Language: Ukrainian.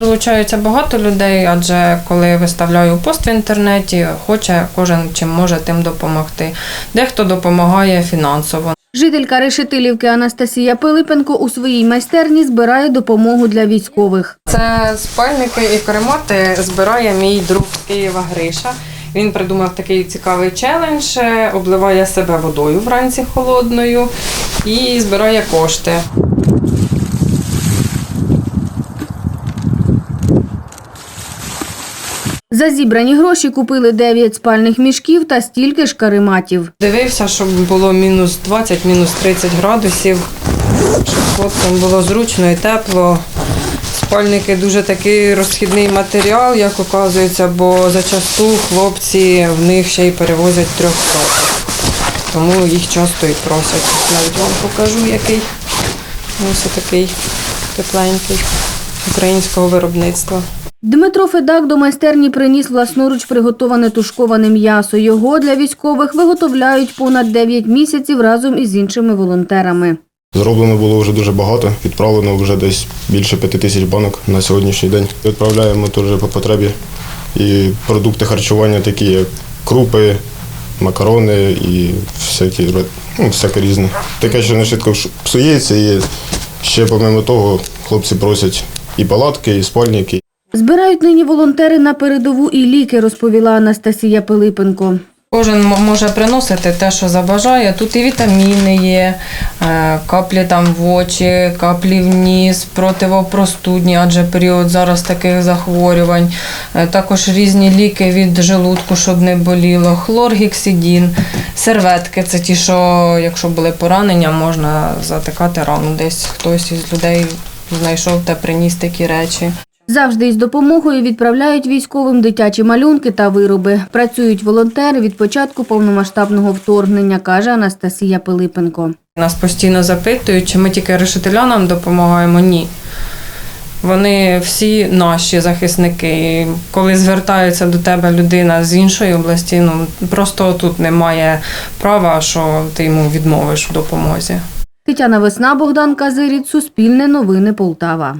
Долучаються багато людей, адже коли виставляю пост в інтернеті, хоче кожен чим може тим допомогти. Дехто допомагає фінансово. Жителька Решетилівки Анастасія Пилипенко у своїй майстерні збирає допомогу для військових. Це спальники і каремати збирає мій друг з Києва Гриша. Він придумав такий цікавий челендж, обливає себе водою вранці холодною і збирає кошти. За зібрані гроші купили 9 спальних мішків та стільки ж карематів. Дивився, щоб було мінус 20, мінус 30 градусів, щоб хлопцям було зручно і тепло. Спальники дуже такий розхідний матеріал, як оказується, бо зачасту хлопці в них ще й перевозять трьох Тому їх часто і просять. Навіть вам покажу, який ось такий тепленький українського виробництва. Дмитро Федак до майстерні приніс власноруч приготоване тушковане м'ясо. Його для військових виготовляють понад 9 місяців разом із іншими волонтерами. Зроблено було вже дуже багато, відправлено вже десь більше п'яти тисяч банок на сьогоднішній день. Відправляємо теж по потребі і продукти харчування, такі як крупи, макарони і всякі, ну, всяке різне. Таке, що не швидко псується, і ще помимо того хлопці просять і палатки, і спальники. Збирають нині волонтери на передову і ліки, розповіла Анастасія Пилипенко. Кожен може приносити те, що забажає. Тут і вітаміни є, е, каплі там в очі, каплі в ніс, противопростудні, адже період зараз таких захворювань. Е, Також різні ліки від желудку, щоб не боліло, хлоргексидін, серветки це ті, що якщо були поранення, можна затикати рану. Десь хтось із людей знайшов та приніс такі речі. Завжди із допомогою відправляють військовим дитячі малюнки та вироби. Працюють волонтери від початку повномасштабного вторгнення, каже Анастасія Пилипенко. Нас постійно запитують, чи ми тільки решетилянам допомагаємо. Ні. Вони всі наші захисники. І Коли звертається до тебе людина з іншої області, ну просто тут немає права, що ти йому відмовиш в допомозі. Тетяна Весна, Богдан Казиріт, Суспільне новини Полтава.